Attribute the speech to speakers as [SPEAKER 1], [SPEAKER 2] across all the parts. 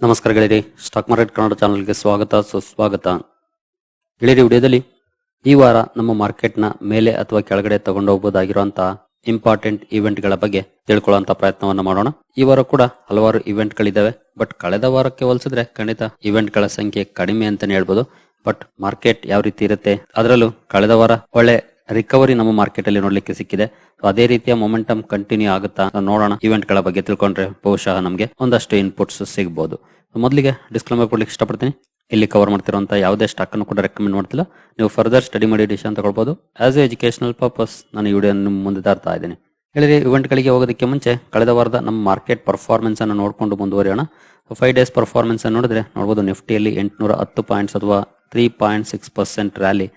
[SPEAKER 1] ನಮಸ್ಕಾರ ಗೆಳೆಯರಿ stock market Kannada ಚಾನಲ್ಗೆ ಸ್ವಾಗತ, ಸುಸ್ವಾಗತ. ಗೆಳೆಯರಿ, ವಿಡಿಯೋದಲ್ಲಿ ಈ ವಾರ ನಮ್ಮ ಮಾರ್ಕೆಟ್ನ ಮೇಲೆ ಅಥವಾ ಕೆಳಗಡೆ ತಗೊಂಡು ಹೋಗಬಹುದಾಗಿರುವಂತಹ ಇಂಪಾರ್ಟೆಂಟ್ ಇವೆಂಟ್ಗಳ ಬಗ್ಗೆ ತಿಳ್ಕೊಳ್ಳುವಂತ ಪ್ರಯತ್ನವನ್ನ ಮಾಡೋಣ. ಈ ವಾರ ಕೂಡ ಹಲವಾರು ಇವೆಂಟ್ ಗಳಿದ್ದಾವೆ ಬಟ್ ಕಳೆದ ವಾರಕ್ಕೆ ಹೋಲಿಸಿದ್ರೆ ಖಂಡಿತ ಇವೆಂಟ್ಗಳ ಸಂಖ್ಯೆ ಕಡಿಮೆ ಅಂತಾನೆ ಹೇಳ್ಬೋದು. ಬಟ್ ಮಾರ್ಕೆಟ್ ಯಾವ ರೀತಿ ಇರುತ್ತೆ, ಅದರಲ್ಲೂ ಕಳೆದ ವಾರ ಒಳ್ಳೆ ರಿಕವರಿ ನಮ್ಮ ಮಾರ್ಕೆಟ್ ಅಲ್ಲಿ ನೋಡ್ಲಿಕ್ಕೆ ಸಿಕ್ಕಿದೆ. ಅದೇ ರೀತಿಯ ಮೊಮೆಂಟಮ್ ಕಂಟಿನ್ಯೂ ಆಗುತ್ತಾ ನೋಡೋಣ. ಇವೆಂಟ್ಗಳ ಬಗ್ಗೆ ತಿಳ್ಕೊಂಡ್ರೆ ಬಹುಶಃ ನಮಗೆ ಒಂದಷ್ಟು ಇನ್ಪುಟ್ಸ್ ಸಿಗಬಹುದು ಮೊದಲಿಗೆ ಡಿಸ್ಕ್ಲೇಮರ್ ಕೊಡ್ಲಿಕ್ಕೆ ಇಷ್ಟಪಡ್ತೀನಿ. ಇಲ್ಲಿ ಕವರ್ ಮಾಡ್ತಿರುವಂತ ಯಾವುದೇ ಸ್ಟಾಕ್ ಅನ್ನು ಕೂಡ ರೆಕಮೆಂಡ್ ಮಾಡ್ತಿಲ್ಲ. ನೀವು ಫರ್ದರ್ ಸ್ಟಡಿ ಮಾಡಿ ಡಿಸಿಷನ್ ತಗೊಳ್ಬಹುದು ಆಸ್ ಎ ಎಜುಕೇಶನಲ್ ಪರ್ಪಸ್ ನಾನು ಈ ವಿಡಿಯೋ ಮುಂದೆ ತರ್ತಾ ಇದ್ದೀನಿ. ಹೇಳಿದ್ರೆ ಇವೆಂಟ್ ಗಳಿಗೆ ಹೋಗೋದಕ್ಕೆ ಮುಂಚೆ ಕಳೆದ ವಾರದ ನಮ್ಮ ಮಾರ್ಕೆಟ್ ಪರ್ಫಾರ್ಮೆನ್ಸ್ ಅನ್ನು ನೋಡಿಕೊಂಡು ಮುಂದುವರಿಯೋಣ. ಫೈವ್ ಡೇಸ್ ಪರ್ಫಾರ್ಮೆನ್ಸ್ ಅನ್ನು ನೋಡಿದ್ರೆ ನೋಡಬಹುದು ನಿಫ್ಟಿಯಲ್ಲಿ ಎಂಟುನೂರ ಹತ್ತು ಪಾಯಿಂಟ್ಸ್ ಅಥವಾ three point six percent rally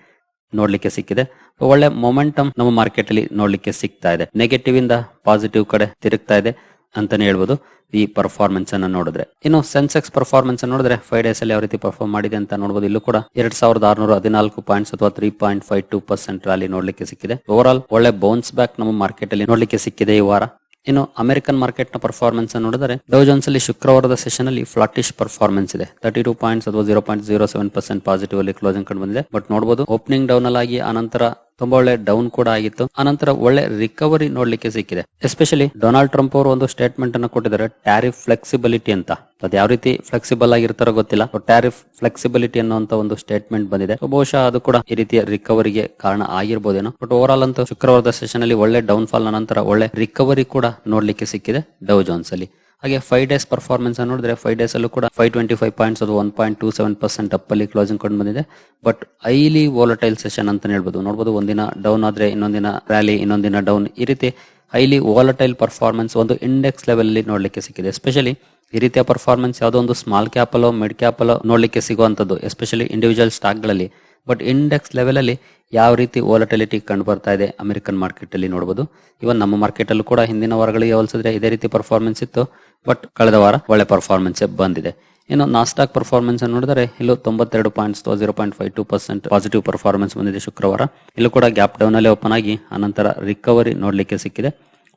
[SPEAKER 1] ನೋಡಲಿಕ್ಕೆ ಸಿಕ್ಕಿದೆ. ಒಳ್ಳೆ ಮೊಮೆಂಟಮ್ ನಮ್ಮ ಮಾರ್ಕೆಟ್ ಅಲ್ಲಿ ನೋಡ್ಲಿಕ್ಕೆ ಸಿಗ್ತಾ ಇದೆ. ನೆಗೆಟಿವ್ ಇಂದ ಪಾಸಿಟಿವ್ ಕಡೆ ತಿರುಗ್ತಾ ಇದೆ ಅಂತಾನೆ ಹೇಳ್ಬೋದು. ಈ ಪರ್ಫಾರ್ಮೆನ್ಸ್ ಅನ್ನ ನೋಡಿದ್ರೆ. ಇನ್ನು ಸೆನ್ಸೆಕ್ಸ್ ಪರ್ಫಾರ್ಮೆನ್ಸ್ ನೋಡಿದ್ರೆ ಫೈವ್ ಡೇಸ್ ಅಲ್ಲಿ ಯಾವ ರೀತಿ ಪರ್ಫಾರ್ಮ್ ಮಾಡಿದೆ ಅಂತ ನೋಡಬಹುದು ಇಲ್ಲೂ ಕೂಡ ಎರಡ್ ಸಾವಿರದ ಆರ್ನೂರ ಹದಿನಾಲ್ಕು ಪಾಯಿಂಟ್ಸ್ ಅಥವಾ three point five two percent rally ನೋಡ್ಲಿಕ್ಕೆ ಸಿಕ್ಕಿದೆ. ಓವರ್ ಆಲ್ ಒಳ್ಳೆ ಬೌನ್ಸ್ ಬ್ಯಾಕ್ ನಮ್ಮ ಮಾರ್ಕೆಟ್ ಅಲ್ಲಿ ನೋಡ್ಲಿಕ್ಕೆ ಸಿಕ್ಕಿದೆ ಈ ವಾರ. ಇನ್ನು ಅಮೆರಿಕನ್ ಮಾರ್ಕೆಟ್ನ ಪರ್ಫಾರ್ಮೆನ್ಸ್ ನೋಡಿದ್ರೆ ಡೌ ಜೋನ್ಸ್ ಅಲ್ಲಿ ಶುಕ್ರವಾರದ ಸೆಷನ್ ಅಲ್ಲಿ ಫ್ಲಾಟಿಶ್ ಪರ್ಫಾರ್ಮೆನ್ಸ್ ಇದೆ. ತರ್ಟಿ ಟೂ ಪಾಯಿಂಟ್ಸ್ ಅಥವಾ zero point zero seven percent positive ಅಲ್ಲಿ ಕ್ಲೋಸಿಂಗ್ ಕಂಡು ಬಂದಿದೆ. ಬಟ್ ನೋಡಬಹುದು ಓಪನಿಂಗ್ ಡೌನ್ ಆಗಿ ಆನಂತರ ತುಂಬಾ ಒಳ್ಳೆ ಡೌನ್ ಕೂಡ ಆಗಿತ್ತು. ಆನಂತರ ಒಳ್ಳೆ ರಿಕವರಿ ನೋಡ್ಲಿಕ್ಕೆ ಸಿಕ್ಕಿದೆ. ಎಸ್ಪೆಷಲಿ ಡೊನಾಲ್ಡ್ ಟ್ರಂಪ್ ಅವರು ಒಂದು ಸ್ಟೇಟ್ಮೆಂಟ್ ಅನ್ನು ಕೊಟ್ಟಿದ್ದಾರೆ ಟ್ಯಾರಿಫ್ ಫ್ಲೆಕ್ಸಿಬಿಲಿಟಿ ಅಂತ. ಅದು ಯಾವ ರೀತಿ ಫ್ಲೆಕ್ಸಿಬಲ್ ಆಗಿರ್ತಾರೋ ಗೊತ್ತಿಲ್ಲ ಟ್ಯಾರಿಫ್ ಫ್ಲೆಕ್ಸಿಬಿಲಿಟಿ ಅನ್ನುವಂತ ಒಂದು ಸ್ಟೇಟ್ಮೆಂಟ್ ಬಂದಿದೆ. ಬಹುಶಃ ಅದು ಕೂಡ ಈ ರೀತಿಯ ರಿಕವರಿಗೆ ಕಾರಣ ಆಗಿರ್ಬೋದೇನೋ. ಬಟ್ ಓವರ್ ಆಲ್ ಅಂತೂ ಶುಕ್ರವಾರದ ಸೆಷನ್ ಅಲ್ಲಿ ಒಳ್ಳೆ ಡೌನ್ ಫಾಲ್ ನಂತರ ಒಳ್ಳೆ ರಿಕವರಿ ಕೂಡ ನೋಡ್ಲಿಕ್ಕೆ ಸಿಕ್ಕಿದೆ ಡೌ ಜೋನ್ಸ್ ಅಲ್ಲಿ. ಹಾಗೆ ಫೈವ್ ಡೇಸ್ ಪರ್ಫಾರ್ಮೆನ್ಸ್ ನೋಡಿದ್ರೆ ಫೈವ್ ಡೇಸ್ ಅಲ್ಲೂ ಕೂಡ ಫೈವ್ ಟ್ವೆಂಟಿ ಫೈವ್ ಪಾಯಿಂಟ್ಸ್ ಅದು one point two seven percent up ಅಲ್ಲಿ ಕ್ಲೋಸಿಂಗ್ ಕೊಂಡು ಬಂದಿದೆ. ಬಟ್ ಹೈಲಿ ವಾಲಟೈಲ್ ಸೆಷನ್ ಅಂತ ಹೇಳ್ಬೋದು. ನೋಡಬಹುದು ಒಂದಿನ ಡೌನ್ ಆದ್ರೆ ಇನ್ನೊಂದಿನ ರ್ಯಾಲಿ ಇನ್ನೊಂದಿನ ಡೌನ್ ಈ ರೀತಿ ಹೈಲಿ ವಾಲಟೈಲ್ ಪರ್ಫಾರ್ಮೆನ್ಸ್ ಒಂದು ಇಂಡೆಕ್ಸ್ ಲೆವೆಲ್ ಅಲ್ಲಿ ನೋಡ್ಲಿಕ್ಕೆ ಸಿಕ್ಕಿದೆ. ಎಸ್ಪೆಷಲಿ ಈ ರೀತಿಯ ಪರ್ಫಾರ್ಮೆನ್ಸ್ ಯಾವುದೋ ಒಂದು ಸ್ಮಾಲ್ ಕ್ಯಾಪ್ ಅಲ್ಲೋ ಮಿಡ್ ಕ್ಯಾಪ್ ಅಲ್ಲೋ ನೋಡ್ಲಿಕ್ಕೆ ಸಿಗುವಂತದ್ದು ಎಸ್ಪೆಷಲಿ ಇಂಡಿವಿಜುವಲ್ ಸ್ಟಾಕ್ಗಳಲ್ಲಿ. ಬಟ್ ಇಂಡೆಕ್ಸ್ ಲೆವೆಲ್ ಅಲ್ಲಿ ಯಾವ ರೀತಿ ವಾಲಟಿಲಿಟಿ ಕಂಡು ಬರ್ತಾ ಇದೆ ಅಮೆರಿಕನ್ ಮಾರ್ಕೆಟ್ ಅಲ್ಲಿ ನೋಡಬಹುದು ಇವನ್ ನಮ್ಮ ಮಾರ್ಕೆಟ್ ಅಲ್ಲೂ ಕೂಡ ಹಿಂದಿನ ವಾರಗಳಿಗೆ ಹೋಲಿಸಿದ್ರೆ ಇದೇ ರೀತಿ ಪರ್ಫಾರ್ಮೆನ್ಸ್ ಇತ್ತು. ಬಟ್ ಕಳೆದ ವಾರ ಒಳ್ಳೆ ಪರ್ಫಾರ್ಮೆನ್ಸ್ ಬಂದಿದೆ. ಇನ್ನು ನಾಸ್ಟಾಕ್ ಪರ್ಫಾರ್ಮೆನ್ಸ್ ನೋಡಿದರೆ ಇಲ್ಲೂ ತೊಂಬತ್ತೆರಡು points zero point five two percent positive performance ಬಂದಿದೆ ಶುಕ್ರವಾರ. ಇಲ್ಲೂ ಕೂಡ ಗ್ಯಾಪ್ ಡೌನ್ ಅಲ್ಲಿ ಓಪನ್ ಆಗಿ ಆನಂತರ ರಿಕವರಿ ನೋಡಲಿಕ್ಕೆ ಸಿಕ್ಕಿದೆ.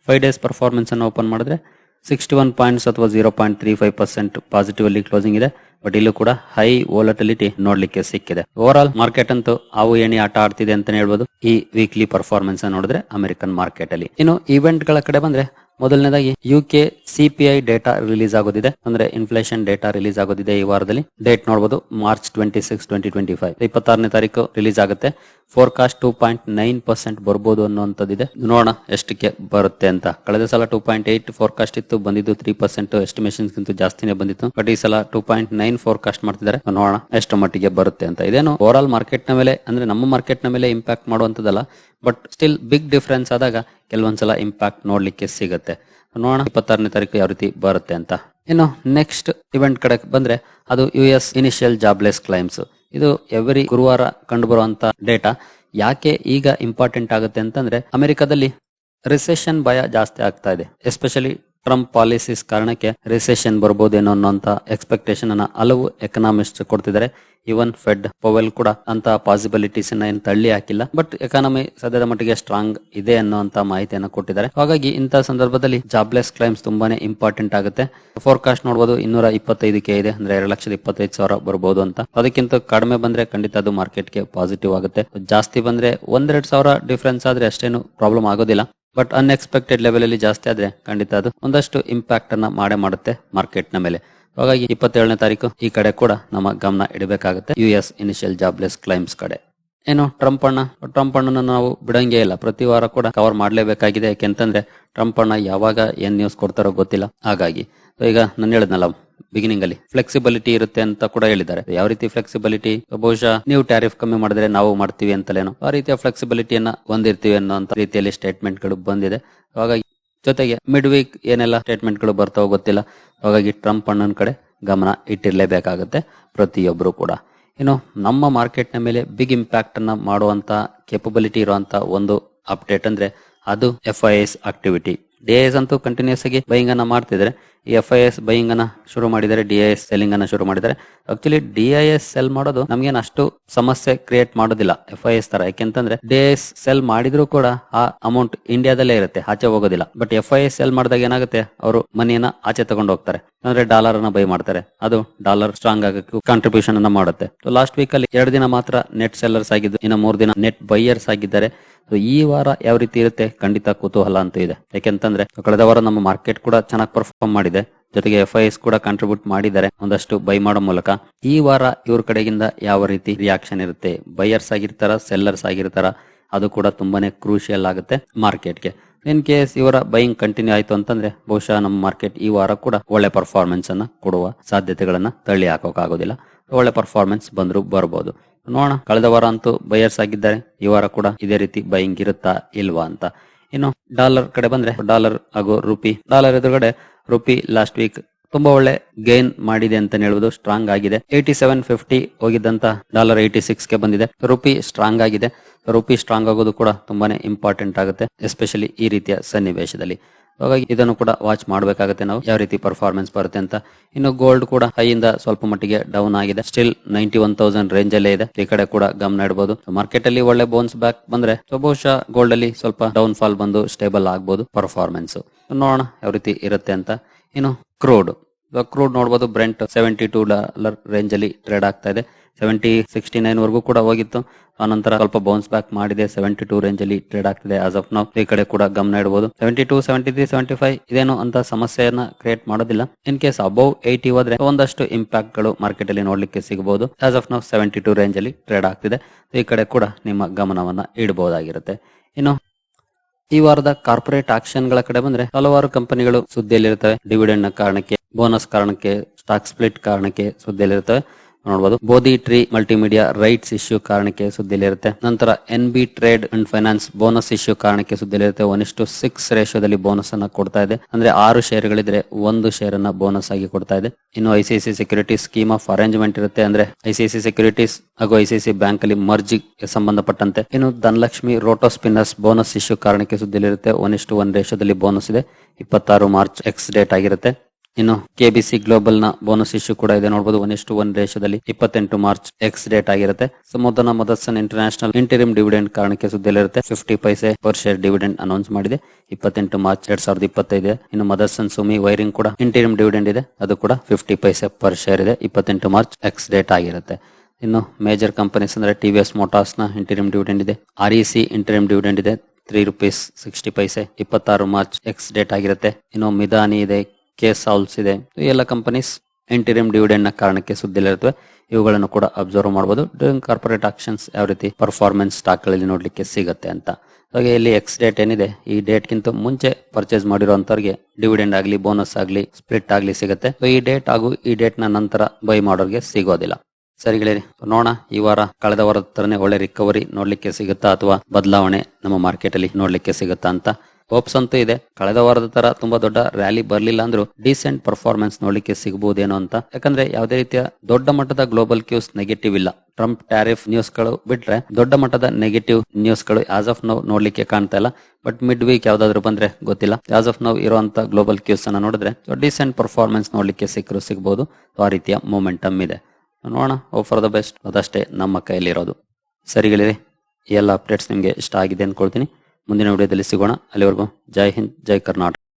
[SPEAKER 1] ಫೈವ್ ಡೇಸ್ ಪರ್ಫಾರ್ಮೆನ್ಸ್ ಅನ್ನು ಓಪನ್ ಮಾಡಿದ್ರೆ ಸಿಕ್ಸ್ಟಿ ಒನ್ ಪಾಯಿಂಟ್ಸ್ ಅಥವಾ zero point three five percent positive ಅಲ್ಲಿ ಕ್ಲೋಸಿಂಗ್ ಇದೆ. ಬಟ್ ಇಲ್ಲೂ ಕೂಡ ಹೈ ವೋಲಟಿಲಿಟಿ ನೋಡ್ಲಿಕ್ಕೆ ಸಿಕ್ಕಿದೆ. ಓವರ್ ಆಲ್ ಮಾರ್ಕೆಟ್ ಅಂತೂ ಹಾವು ಏಣಿ ಆಟ ಆಡ್ತಿದೆ ಅಂತಾನೆ ಹೇಳ್ಬೋದು. ಈ ವೀಕ್ಲಿ ಪರ್ಫಾರ್ಮೆನ್ಸ್ ನೋಡಿದ್ರೆ ಅಮೆರಿಕನ್ ಮಾರ್ಕೆಟ್ ಅಲ್ಲಿ. ಇನ್ನು ಇವೆಂಟ್ಗಳ ಕಡೆ ಬಂದ್ರೆ ಮೊದಲನೇದಾಗಿ U K CPI data release ಆಗೋದಿದೆ. ಅಂದ್ರೆ ಇನ್ಫ್ಲೇಷನ್ ಡೇಟಾ ರಿಲೀಸ್ ಆಗೋದಿದೆ ಈ ವಾರದಲ್ಲಿ. ಡೇಟ್ ನೋಡಬಹುದು March twenty six twenty twenty five ಇಪ್ಪತ್ತಾರನೇ ತಾರೀಕು ರಿಲೀಸ್ ಆಗುತ್ತೆ. Forecast two point nine percent ಬರ್ಬೋದು ಅನ್ನುವಂಥದ್ದಿದೆ. ನೋಡೋಣ ಎಷ್ಟಕ್ಕೆ ಬರುತ್ತೆ ಅಂತ. ಕಳೆದ ಸಲ ಟೂ ಪಾಯಿಂಟ್ ಏಟ್ ಫೋರ್ಕಾಸ್ಟ್ ಇತ್ತು, ಬಂದಿದ್ದು ತ್ರೀ ಪರ್ಸೆಂಟ್ ಎಸ್ಟಿಮೇಷನ್ ಗಿಂತ ಜಾಸ್ತಿನೇ ಬಂದಿತ್ತು. ಬಟ್ ಈ ಸಲ ಟೂ ಪಾಯಿಂಟ್ ನೈನ್ ಫೋರ್ಕಾಸ್ಟ್ ಮಾಡ್ತಿದ್ದಾರೆ. ನೋಡೋಣ ಎಷ್ಟು ಮಟ್ಟಿಗೆ ಬರುತ್ತೆ ಅಂತ. ಇದೇನು ಓವರ್ ಆಲ್ ಮಾರ್ಕೆಟ್ನ ಮೇಲೆ, ಅಂದ್ರೆ ನಮ್ಮ ಮಾರ್ಕೆಟ್ನ ಮೇಲೆ ಇಂಪ್ಯಾಕ್ಟ್ ಮಾಡುವಂತದಲ್ಲ ಬಟ್ ಸ್ಟಿಲ್ ಬಿಗ್ ಡಿಫ್ರೆನ್ಸ್ ಆದಾಗ ಕೆಲವೊಂದ್ಸಲ ಇಂಪ್ಯಾಕ್ಟ್ ನೋಡ್ಲಿಕ್ಕೆ ಸಿಗುತ್ತೆ. ನೋಡೋಣ ಇಪ್ಪತ್ತಾರನೇ ತಾರೀಕು ಯಾವ ರೀತಿ ಬರುತ್ತೆ ಅಂತ. ಇನ್ನು ನೆಕ್ಸ್ಟ್ ಇವೆಂಟ್ ಕಡೆ ಬಂದ್ರೆ ಅದು U S initial jobless claims ಇದು ಎವ್ರಿ ಗುರುವಾರ ಕಂಡು ಬರುವಂತ ಡೇಟಾ ಯಾಕೆ ಈಗ ಇಂಪಾರ್ಟೆಂಟ್ ಆಗುತ್ತೆ ಅಂತಂದ್ರೆ ಅಮೆರಿಕದಲ್ಲಿ ರಿಸೆಷನ್ ಭಯ ಜಾಸ್ತಿ ಆಗ್ತಾ ಇದೆ. ಎಸ್ಪೆಷಲಿ ಟ್ರಂಪ್ ಪಾಲಿಸೀಸ್ ಕಾರಣಕ್ಕೆ ರಿಸೆಷನ್ ಬರ್ಬೋದೇನೋ ಅನ್ನೋಂತ ಎಕ್ಸ್ಪೆಕ್ಟೇಷನ್ ಅನ್ನ ಹಲವು ಎಕನಾಮಿಸ್ಟ್ ಕೊಡ್ತಿದ್ದಾರೆ. ಇವನ್ ಫೆಡ್ ಪೊವೆಲ್ ಕೂಡ ಅಂತ ಪಾಸಿಬಿಲಿಟೀಸ್ ಏನ್ ತಳ್ಳಿ ಹಾಕಿಲ್ಲ. ಬಟ್ ಎಕಾನಮಿ ಸದ್ಯದ ಮಟ್ಟಿಗೆ ಸ್ಟ್ರಾಂಗ್ ಇದೆ ಅನ್ನೋಂತ ಮಾಹಿತಿಯನ್ನು ಕೊಟ್ಟಿದ್ದಾರೆ. ಹಾಗಾಗಿ ಇಂತಹ ಸಂದರ್ಭದಲ್ಲಿ ಜಾಬ್ಲೆಸ್ ಕ್ಲೈಮ್ಸ್ ತುಂಬಾನೇ ಇಂಪಾರ್ಟೆಂಟ್ ಆಗುತ್ತೆ. ಫೋರ್ಕಾಸ್ಟ್ ನೋಡಬಹುದು ಇನ್ನೂರ ಇಪ್ಪತ್ತೈದಕ್ಕೆ ಇದೆ, ಅಂದ್ರೆ ಎರಡು ಲಕ್ಷದ ಇಪ್ಪತ್ತೈದು ಸಾವಿರ ಬರಬಹುದು ಅಂತ. ಅದಕ್ಕಿಂತ ಕಡಿಮೆ ಬಂದ್ರೆ ಖಂಡಿತ ಅದು ಮಾರ್ಕೆಟ್ಗೆ ಪಾಸಿಟಿವ್ ಆಗುತ್ತೆ. ಜಾಸ್ತಿ ಬಂದ್ರೆ ಒಂದೆರಡು ಸಾವಿರ ಡಿಫ್ರೆನ್ಸ್ ಆದ್ರೆ ಅಷ್ಟೇನು ಪ್ರಾಬ್ಲಮ್ ಆಗೋದಿಲ್ಲ. ಬಟ್ ಅನ್ಎಕ್ಸ್ಪೆಕ್ಟೆಡ್ ಲೆವೆಲ್ ಅಲ್ಲಿ ಜಾಸ್ತಿ ಆದ್ರೆ ಖಂಡಿತ ಅದು ಒಂದಷ್ಟು ಇಂಪ್ಯಾಕ್ಟ್ ಅನ್ನ ಮಾಡೇ ಮಾಡುತ್ತೆ ಮಾರ್ಕೆಟ್ನ ಮೇಲೆ. ಹಾಗಾಗಿ ಇಪ್ಪತ್ತೇಳನೇ ತಾರೀಕು ಈ ಕಡೆ ಕೂಡ ನಮ್ಮ ಗಮನ ಇಡಬೇಕಾಗುತ್ತೆ. U S initial jobless claims ಕಡೆ. ಏನು ಟ್ರಂಪ್ ಅಣ್ಣ ಟ್ರಂಪ್ ಅಣ್ಣನ ನಾವು ಬಿಡಂಗೇ ಇಲ್ಲ. ಪ್ರತಿ ವಾರ ಕೂಡ ಕವರ್ ಮಾಡಲೇಬೇಕಾಗಿದೆ. ಯಾಕೆಂತಂದ್ರೆ ಟ್ರಂಪ್ ಅಣ್ಣ ಯಾವಾಗ ಏನ್ ನ್ಯೂಸ್ ಕೊಡ್ತಾರೋ ಗೊತ್ತಿಲ್ಲ. ಹಾಗಾಗಿ ಈಗ ನಾನು ಹೇಳಿದ್ನಲ್ಲ ಬಿಗಿನಿಂಗ್ ಅಲ್ಲಿ ಫ್ಲೆಕ್ಸಿಬಿಲಿಟಿ ಇರುತ್ತೆ ಅಂತ ಕೂಡ ಹೇಳಿದ್ದಾರೆ. ಯಾವ ರೀತಿ ಫ್ಲೆಕ್ಸಿಬಿಲಿಟಿ ಬಹುಶಃ ನೀವು ಟ್ಯಾರಿಫ್ ಕಮ್ಮಿ ಮಾಡಿದ್ರೆ ನಾವು ಮಾಡ್ತೀವಿ ಅಂತಲೇನೋ. ಆ ರೀತಿಯ ಫ್ಲೆಕ್ಸಿಬಿಲಿಟಿಯನ್ನ ಹೊಂದಿರ್ತೀವಿ ಅನ್ನೋ ರೀತಿಯಲ್ಲಿ ಸ್ಟೇಟ್ಮೆಂಟ್ಗಳು ಬಂದಿದೆ. ಹಾಗಾಗಿ, ಜೊತೆಗೆ ಮಿಡ್ ವೀಕ್ ಏನೆಲ್ಲ ಸ್ಟೇಟ್ಮೆಂಟ್ಗಳು ಬರ್ತಾವೋ ಗೊತ್ತಿಲ್ಲ. ಹಾಗಾಗಿ ಟ್ರಂಪ್ ಅಣ್ಣನ ಕಡೆ ಗಮನ ಇಟ್ಟಿರ್ಲೇಬೇಕಾಗುತ್ತೆ ಪ್ರತಿಯೊಬ್ಬರು ಕೂಡ. ಇನ್ನು ನಮ್ಮ ಮಾರ್ಕೆಟ್ನ ಮೇಲೆ ಬಿಗ್ ಇಂಪ್ಯಾಕ್ಟ್ ಅನ್ನ ಮಾಡುವಂತ ಕೆಪಬಿಲಿಟಿ ಇರುವಂತ ಒಂದು ಅಪ್ಡೇಟ್ ಅಂದ್ರೆ ಅದು F I S activity D S ಅಂತೂ ಕಂಟಿನ್ಯೂಸ್ ಆಗಿ ಬೈಯಿಂಗ್ ಅನ್ನ ಮಾಡ್ತಿದ್ರೆ ಎಫ್ ಐ ಎಸ್ ಬೈಯಿಂಗ್ ಅನ್ನ ಶುರು ಮಾಡಿದ್ದಾರೆ ಡಿ ಐ ಎಸ್ ಸೆಲ್ಲಿಂಗ್ ಅನ್ನ ಶುರು ಮಾಡಿದ್ದಾರೆ. Actually D I S sell ಮಾಡೋದು ನಮ್ಗೇನು ಅಷ್ಟು ಸಮಸ್ಯೆ ಕ್ರಿಯೇಟ್ ಮಾಡೋದಿಲ್ಲ ಎಫ್ ಐ ಎಸ್ ತರ. ಯಾಕೆಂತಂದ್ರೆ ಡಿ ಐ ಎಸ್ ಸೆಲ್ ಮಾಡಿದ್ರು ಕೂಡ ಆ ಅಮೌಂಟ್ ಇಂಡಿಯಾದಲ್ಲೇ ಇರುತ್ತೆ, ಆಚೆ ಹೋಗೋದಿಲ್ಲ. But F I S sell ಮಾಡಿದಾಗ ಏನಾಗುತ್ತೆ? ಅವರು ಮನಿಯನ್ನ ಆಚೆ ತಗೊಂಡು ಹೋಗ್ತಾರೆ. ಅಂದ್ರೆ ಡಾಲರ್ ಅನ್ನ ಬೈ ಮಾಡ್ತಾರೆ. ಅದು ಡಾಲರ್ ಸ್ಟ್ರಾಂಗ್ ಆಗಕ್ಕೆ ಕಾಂಟ್ರಿಬ್ಯೂಷನ್ ಅನ್ನ ಮಾಡುತ್ತೆ ಲಾಸ್ಟ್ ವೀಕ್ ಅಲ್ಲಿ ಎರಡು ದಿನ ಮಾತ್ರ ನೆಟ್ ಸೆಲ್ಲರ್ಸ್ ಆಗಿದ್ದು, ಇನ್ನು ಮೂರು ದಿನ ನೆಟ್ ಬೈಯರ್ಸ್ ಆಗಿದ್ದಾರೆ. ಈ ವಾರ ಯಾವ ರೀತಿ ಇರುತ್ತೆ? ಖಂಡಿತ ಕುತೂಹಲ ಅಂತ ಇದೆ. ಯಾಕೆಂತಂದ್ರೆ ಕಳೆದ ವಾರ ನಮ್ಮ ಮಾರ್ಕೆಟ್ ಕೂಡ ಚೆನ್ನಾಗಿ ಪರ್ಫಾರ್ಮ್ ಮಾಡಿದೆ. ಜೊತೆಗೆ ಎಫ್ ಐ ಕೂಡ ಕಾಂಟ್ರಿಬ್ಯೂಟ್ ಮಾಡಿದ್ದಾರೆ. ಒಂದಷ್ಟು ಬೈ ಮಾಡೋ ಮೂಲಕ. ಈ ವಾರ ಇವ್ರ ಕಡೆಗಿಂದ ಯಾವ ರೀತಿ ರಿಯಾಕ್ಷನ್ ಇರುತ್ತೆ? ಬೈಯರ್ಸ್ ಆಗಿರ್ತಾರ ಸೆಲ್ಲರ್ಸ್ ಆಗಿರ್ತಾರ? ಅದು ಕೂಡ ತುಂಬಾನೇ ಕ್ರೂಷಿಯಲ್ ಆಗುತ್ತೆ ಮಾರ್ಕೆಟ್ಗೆ ಇನ್ ಕೇಸ್ ಇವರ ಬೈಯಿಂಗ್ ಕಂಟಿನ್ಯೂ ಆಯ್ತು ಅಂತಂದ್ರೆ ಬಹುಶಃ ನಮ್ಮ ಮಾರ್ಕೆಟ್ ಈ ವಾರ ಕೂಡ ಒಳ್ಳೆ ಪರ್ಫಾರ್ಮೆನ್ಸ್ ಅನ್ನ ಕೊಡುವ ಸಾಧ್ಯತೆಗಳನ್ನ ತಳ್ಳಿ ಹಾಕೋಕ್ಕಾಗೋದಿಲ್ಲ ಒಳ್ಳೆ ಪರ್ಫಾರ್ಮೆನ್ಸ್ ಬಂದ್ರು ಬರ್ಬೋದು. ನೋಡೋಣ. ಕಳೆದ ವಾರ ಅಂತೂ ಬೈಯರ್ಸ್ ಆಗಿದ್ದಾರೆ. ಈ ವಾರ ಕೂಡ ಇದೇ ರೀತಿ ಬೈಯಿಂಗ್ ಇರುತ್ತಾ ಇಲ್ವಾ ಅಂತ. ಇನ್ನು ಡಾಲರ್ ಕಡೆ ಬಂದ್ರೆ ಡಾಲರ್ ಹಾಗೂ ರುಪಿ ಡಾಲರ್ ಎದುರುಗಡೆ ರುಪಿ ಲಾಸ್ಟ್ ವೀಕ್ ತುಂಬಾ ಒಳ್ಳೆ ಗೇನ್ ಮಾಡಿದೆ ಅಂತ ಹೇಳ್ಬೋದು ಸ್ಟ್ರಾಂಗ್ ಆಗಿದೆ. ಏಟಿ ಸೆವೆನ್ ಫಿಫ್ಟಿ ಹೋಗಿದ್ದಂತ ಡಾಲರ್ ಏಯ್ಟಿ ಸಿಕ್ಸ್ಗೆ ಬಂದಿದೆ. ರುಪಿ ಸ್ಟ್ರಾಂಗ್ ಆಗಿದೆ. ರುಪಿ ಸ್ಟ್ರಾಂಗ್ ಆಗೋದು ಕೂಡ ತುಂಬಾನೇ ಇಂಪಾರ್ಟೆಂಟ್ ಆಗುತ್ತೆ, ಎಸ್ಪೆಷಲಿ ಈ ರೀತಿಯ ಸನ್ನಿವೇಶದಲ್ಲಿ. ಹಾಗಾಗಿ ಇದನ್ನು ಕೂಡ ವಾಚ್ ಮಾಡಬೇಕಾಗುತ್ತೆ ನಾವು. ಯಾವ ರೀತಿ ಪರ್ಫಾರ್ಮೆನ್ಸ್ ಬರುತ್ತೆ ಅಂತ. ಇನ್ನು ಗೋಲ್ಡ್ ಕೂಡ ಹೈ ಇಂದ ಸ್ವಲ್ಪ ಮಟ್ಟಿಗೆ ಡೌನ್ ಆಗಿದೆ. Still ninety one thousand range ಅಲ್ಲೇ ಇದೆ. ಈ ಕಡೆ ಕೂಡ ಗಮನ ಇಡಬಹುದು ಮಾರ್ಕೆಟ್ ಅಲ್ಲಿ ಒಳ್ಳೆ ಬೋನ್ಸ್ ಬ್ಯಾಕ್ ಬಂದ್ರೆ ಬಹುಶಃ ಗೋಲ್ಡ್ ಅಲ್ಲಿ ಸ್ವಲ್ಪ ಡೌನ್ ಫಾಲ್ ಬಂದು ಸ್ಟೇಬಲ್ ಆಗ್ಬಹುದು ಪರ್ಫಾರ್ಮೆನ್ಸ್ ನೋಡೋಣ ಯಾವ ರೀತಿ ಇರುತ್ತೆ ಅಂತ. ಇನ್ನು ಕ್ರೂಡ್ ಕ್ರೂಡ್ ನೋಡಬಹುದು Brent seventy two dollar range ಅಲ್ಲಿ ಟ್ರೇಡ್ ಆಗ್ತಾ ಇದೆ. ಸೆವೆಂಟಿ ಸಿಕ್ಸ್ಟಿ ನೈನ್ ವರೆಗೂ ಕೂಡ ಹೋಗಿತ್ತು. ಆನಂತರ ಸ್ವಲ್ಪ ಬೌನ್ಸ್ ಬ್ಯಾಕ್ ಮಾಡಿದೆ. ಸೆವೆಂಟಿ ಟೂ ರೇಂಜ್ ಅಲ್ಲಿ ಟ್ರೇಡ್ ಆಗ್ತಿದೆ ಆಸ್ ಆಫ್ ನೌ ಈ ಕಡೆ ಕೂಡ ಗಮನ ಇಡಬಹುದು seventy two seventy three seventy five ಇದೇನು ಅಂತ ಸಮಸ್ಯೆಯನ್ನ ಕ್ರಿಯೇಟ್ ಮಾಡೋದಿಲ್ಲ. ಇನ್ ಕೇಸ್ ಅಬೌವ್ ಏಯ್ಟಿ ಹೋದ್ರೆ ಒಂದಷ್ಟು ಇಂಪ್ಯಾಕ್ಟ್ಗಳು ಮಾರ್ಕೆಟ್ ಅಲ್ಲಿ ನೋಡ್ಲಿಕ್ಕೆ ಸಿಗಬಹುದು as of now seventy two range ಅಲ್ಲಿ ಟ್ರೇಡ್ ಆಗ್ತಿದೆ. ಈ ಕಡೆ ಕೂಡ ನಿಮ್ಮ ಗಮನವನ್ನ ಇಡಬಹುದಾಗಿರುತ್ತೆ ಇನ್ನು ಈ ವಾರದ ಕಾರ್ಪೊರೇಟ್ ಆಕ್ಷನ್ಗಳ ಕಡೆ ಬಂದ್ರೆ ಹಲವಾರು ಕಂಪನಿಗಳು ಸುದ್ದಿಯಲ್ಲಿರ್ತವೆ. ಡಿವಿಡೆಂಡ್ನ ಕಾರಣಕ್ಕೆ ಬೋನಸ್ ಕಾರಣಕ್ಕೆ ಸ್ಟಾಕ್ ಸ್ಪ್ಲಿಟ್ ಕಾರಣಕ್ಕೆ ಸುದ್ದಿಯಲ್ಲಿರ್ತವೆ. ನೋಡಬಹುದು Bodhi tree multimedia rights issue ಕಾರಣಕ್ಕೆ ಸುದ್ದಿಲಿರುತ್ತೆ ನಂತರ N B trade and finance bonus issue ಕಾರಣಕ್ಕೆ ಸುದ್ದಿಲಿರುತ್ತೆ ಒನ್ ಇಷ್ಟು ಸಿಕ್ಸ್ ರೇಷಿಯೋದಲ್ಲಿ ಬೋನಸ್ ಅನ್ನ ಕೊಡ್ತಾ ಇದೆ. ಅಂದ್ರೆ ಆರು ಶೇರ್ಗಳಿದ್ರೆ ಒಂದು ಶೇರ್ ಅನ್ನ ಬೋನಸ್ ಆಗಿ ಕೊಡ್ತಾ ಇದೆ. ಇನ್ನು ICIC security scheme of arrangement ಇರುತ್ತೆ. ಅಂದ್ರೆ ಐಸಿಐಸಿ ಸೆಕ್ಯೂರಿಟೀಸ್ ಹಾಗೂ ಐಸಿಐಸಿ ಬ್ಯಾಂಕ್ ಅಲ್ಲಿ ಮರ್ಜಿ ಸಂಬಂಧಪಟ್ಟಂತೆ. ಇನ್ನು Dhanalakshmi roto spinners bonus issue ಕಾರಣಕ್ಕೆ ಸುದ್ದಿಲಿರುತ್ತೆ ಒನ್ ಇಷ್ಟು ಒನ್ ರೇಷಿಯೋದಲ್ಲಿ ಬೋನಸ್ ಇದೆ. ಇಪ್ಪತ್ತಾರು ಮಾರ್ಚ್ ಎಕ್ಸ್ ಡೇಟ್ ಆಗಿರುತ್ತೆ. ಇನ್ನು ಕೆಬಿಸಿ ಗ್ಲೋಬಲ್ನ ಬೋನಸ್ ಇಶ್ಯೂ ಕೂಡ ಇದೆ. ನೋಡಬಹುದು ಒನ್ ಇಷ್ಟು ಒನ್ ರೇಷದಲ್ಲಿ ಇಪ್ಪತ್ತೆಂಟು ಮಾರ್ಚ್ ಎಕ್ಸ್ ಡೇಟ್ ಆಗಿರುತ್ತೆ. ಸಮೋದನ ಮದರ್ಸನ್ ಇಂಟರ್ನ್ಯಾಷನಲ್ ಇಂಟರಿಮ್ ಡಿವಿಡೆಂಡ್ ಕಾರಣಕ್ಕೆ ಸುದ್ದಿಯಲ್ಲಿರುತ್ತೆ. Fifty paise per share dividend announce ಮಾಡಿದೆ. ಇಪ್ಪತ್ತೆಂಟು ಮಾರ್ಚ್ ಎರಡ್ ಸಾವಿರದ ಇಪ್ಪತ್ತೈದು. ಇನ್ನು ಮದರ್ಸನ್ ಸುಮಿ ವೈರಿಂಗ್ ಕೂಡ ಇಂಟರಿಮ್ ಡಿವಿಡೆಂಡ್ ಇದೆ. ಅದು ಕೂಡ ಫಿಫ್ಟಿ ಪೈಸೆ ಪರ್ ಶೇರ್ ಇದೆ. ಇಪ್ಪತ್ತೆಂಟು ಮಾರ್ಚ್ ಎಕ್ಸ್ ಡೇಟ್ ಆಗಿರುತ್ತೆ. ಇನ್ನು ಮೇಜರ್ ಕಂಪನೀಸ್ ಅಂದ್ರೆ ಟಿವಿಎಸ್ ಮೋಟಾರ್ಸ್ನ ಇಂಟರಿಮ್ ಡಿವಿಡೆಂಡ್ ಇದೆ. R E C interim dividend ಇದೆ. ತ್ರೀ ರುಪೀಸ್ ಸಿಕ್ಸ್ಟಿ ಪೈಸೆ ಇಪ್ಪತ್ತಾರು ಮಾರ್ಚ್ ಎಕ್ಸ್ ಡೇಟ್ ಆಗಿರುತ್ತೆ. ಇನ್ನು ಮಿದಾನಿ ಇದೆ. ಕೆ ಸಾಲ್ಸ್ ಇದೆ. ಎಲ್ಲ ಕಂಪನೀಸ್ ಎಂಟಿರಿಯಂ ಡಿವಿಡೆಂಡ್ನ ಕಾರಣಕ್ಕೆ ಸುದ್ದಿಲಿರುತ್ತವೆ ಇವುಗಳನ್ನು ಕೂಡ ಅಬ್ಸರ್ವ್ ಮಾಡಬಹುದು ಡ್ಯೂರಿಂಗ್ ಕಾರ್ಪೊರೇಟ್ ಆಕ್ಷನ್ಸ್ ಯಾವ ರೀತಿ ಪರ್ಫಾರ್ಮೆನ್ಸ್ ಸ್ಟಾಕ್ಗಳಲ್ಲಿ ನೋಡ್ಲಿಕ್ಕೆ ಸಿಗುತ್ತೆ ಅಂತ. ಹಾಗೆ ಇಲ್ಲಿ ಎಕ್ಸ್ ಡೇಟ್ ಏನಿದೆ? ಈ ಡೇಟ್ ಗಿಂತ ಮುಂಚೆ ಪರ್ಚೇಸ್ ಮಾಡಿರುವಂತವ್ರಿಗೆ ಡಿವಿಡೆಂಡ್ ಆಗಲಿ ಬೋನಸ್ ಆಗಲಿ ಸ್ಪ್ಲಿಟ್ ಆಗಲಿ ಸಿಗುತ್ತೆ. ಈ ಡೇಟ್ ಹಾಗೂ ಈ ಡೇಟ್ನ ನಂತರ ಬೈ ಮಾಡೋರಿಗೆ ಸಿಗೋದಿಲ್ಲ. ಸರಿ ಗೆಳೆಯರಿ ನೋಡೋಣ ಈ ವಾರ ಕಳೆದ ವಾರದ ತರನೇ ಒಳ್ಳೆ ರಿಕವರಿ ನೋಡ್ಲಿಕ್ಕೆ ಸಿಗುತ್ತಾ ಅಥವಾ ಬದಲಾವಣೆ ನಮ್ಮ ಮಾರ್ಕೆಟ್ ಅಲ್ಲಿ ನೋಡ್ಲಿಕ್ಕೆ ಸಿಗುತ್ತಾ ಅಂತ ಹೋಪ್ಸ್ ಅಂತೂ ಇದೆ. ಕಳೆದ ವಾರದ ತರ ತುಂಬಾ ದೊಡ್ಡ ರ್ಯಾಲಿ ಬರಲಿಲ್ಲ ಅಂದ್ರೂ ಡೀಸೆಂಟ್ ಪರ್ಫಾರ್ಮೆನ್ಸ್ ನೋಡ್ಲಿಕ್ಕೆ ಸಿಗಬಹುದೇನೋ ಅಂತ. ಯಾಕಂದ್ರೆ ಯಾವುದೇ ರೀತಿಯ ದೊಡ್ಡ ಮಟ್ಟದ ಗ್ಲೋಬಲ್ ಕ್ಯೂಸ್ ನೆಗೆಟಿವ್ ಇಲ್ಲ. ಟ್ರಂಪ್ ಟ್ಯಾರಿಫ್ ನ್ಯೂಸ್ಗಳು ಬಿಟ್ರೆ ದೊಡ್ಡ ಮಟ್ಟದ ನೆಗೆಟಿವ್ ನ್ಯೂಸ್ಗಳು ಆಸ್ ಆಫ್ ನೌ ನೋಡ್ಲಿಕ್ಕೆ ಕಾಣ್ತಾ ಇಲ್ಲ. ಬಟ್ ಮಿಡ್ ವೀಕ್ ಯಾವ್ದಾದ್ರು ಬಂದ್ರೆ ಗೊತ್ತಿಲ್ಲ. ಆಸ್ ಆಫ್ ನೌ ಇರುವಂತ ಗ್ಲೋಬಲ್ ಕ್ಯೂಸ್ ಅನ್ನ ನೋಡಿದ್ರೆ ಡೀಸೆಂಟ್ ಪರ್ಫಾರ್ಮೆನ್ಸ್ ನೋಡ್ಲಿಕ್ಕೆ ಸಿಕ್ಕರು ಸಿಗಬಹುದು ಆ ರೀತಿಯ ಮೊಮೆಂಟಮ್ ಇದೆ. ನೋಡೋಣ. ಓ ಫಾರ್ ದ ಬೆಸ್ಟ್ ಅದಷ್ಟೇ ನಮ್ಮ ಕೈಯಲ್ಲಿರೋದು. ಸರಿಗಳಿದೆ ಈ ಎಲ್ಲ ಅಪ್ಡೇಟ್ಸ್ ನಿಮಗೆ ಇಷ್ಟ ಆಗಿದೆ ಅನ್ಕೊಳ್ತೀನಿ. ಮುಂದಿನ ವಿಡಿಯೋದಲ್ಲಿ ಸಿಗೋಣ. ಅಲ್ಲಿವರೆಗೂ ಜೈ ಹಿಂದ್, ಜೈ ಕರ್ನಾಟಕ.